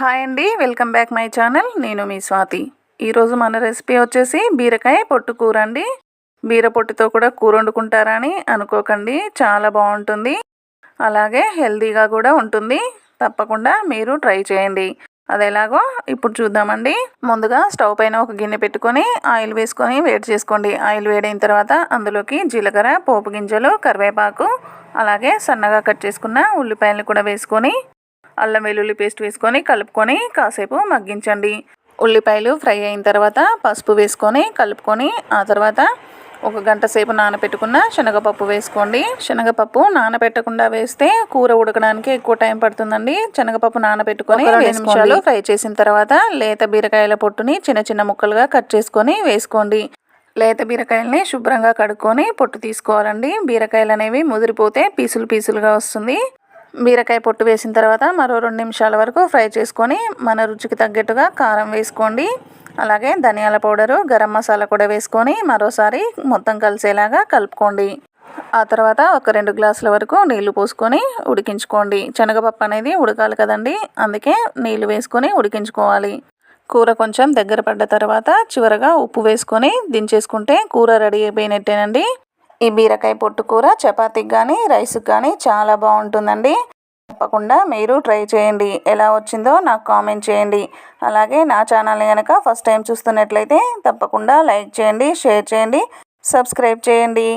Hi అండి welcome back my channel. నేను మీ స్వాతి. ఈరోజు మన రెసిపీ వచ్చేసి బీరకాయ పొట్టు కూర అండి. బీర పొట్టుతో కూడా కూర వండుకుంటారా అని అనుకోకండి చాలా బాగుంటుంది. అలాగే హెల్తీగా కూడా ఉంటుంది. తప్పకుండా మీరు ట్రై చేయండి. అది ఎలాగో ఇప్పుడు చూద్దామండి. ముందుగా స్టవ్ పైన ఒక గిన్నె పెట్టుకొని ఆయిల్ వేసుకొని వేడి చేసుకోండి. ఆయిల్ వేడైన తర్వాత అందులోకి జీలకర్ర పోపు గింజలు కరివేపాకు అలాగే సన్నగా కట్ చేసుకున్న ఉల్లిపాయలు కూడా వేసుకొని అల్లం వెల్లుల్లి పేస్ట్ వేసుకొని కలుపుకొని కాసేపు మగ్గించండి. ఉల్లిపాయలు ఫ్రై అయిన తర్వాత పసుపు వేసుకొని కలుపుకొని ఆ తర్వాత ఒక గంట సేపు నానబెట్టుకున్న శనగపప్పు వేసుకోండి. శనగపప్పు నానబెట్టకుండా వేస్తే కూర ఉడకడానికి ఎక్కువ టైం పడుతుందండి. శనగపప్పు నానబెట్టుకొని రెండు నిమిషాలు ఫ్రై చేసిన తర్వాత లేత బీరకాయల పొట్టుని చిన్న చిన్న ముక్కలుగా కట్ చేసుకొని వేసుకోండి. లేత బీరకాయలని శుభ్రంగా కడుక్కొని పొట్టు తీసుకోవాలండి. బీరకాయలు అనేవి ముదిరిపోతే పీసులు పీసులుగా వస్తుంది. బీరకాయ పొట్టు వేసిన తర్వాత మరో రెండు నిమిషాల వరకు ఫ్రై చేసుకొని మన రుచికి తగ్గట్టుగా కారం వేసుకోండి. అలాగే ధనియాల పౌడరు గరం మసాలా కూడా వేసుకొని మరోసారి మొత్తం కలిసేలాగా కలుపుకోండి. ఆ తర్వాత ఒక రెండు గ్లాసుల వరకు నీళ్ళు పోసుకొని ఉడికించుకోండి. శనగపప్పు అనేది ఉడకాలి కదండి అందుకే నీళ్ళు వేసుకొని ఉడికించుకోవాలి. కూర కొంచెం దగ్గర పడ్డ తర్వాత చివరగా ఉప్పు వేసుకొని దించేసుకుంటే కూర రెడీ అయిపోయినట్టేనండి. ఈ బీరకాయ పొట్టు కూర చపాతీకి కానీ రైస్కి కానీ చాలా బాగుంటుందండి. తప్పకుండా మీరు ట్రై చేయండి. ఎలా వచ్చిందో నాకు కామెంట్ చేయండి. అలాగే నా ఛానల్ని కనుక ఫస్ట్ టైం చూస్తున్నట్లయితే తప్పకుండా లైక్ చేయండి షేర్ చేయండి సబ్స్క్రైబ్ చేయండి.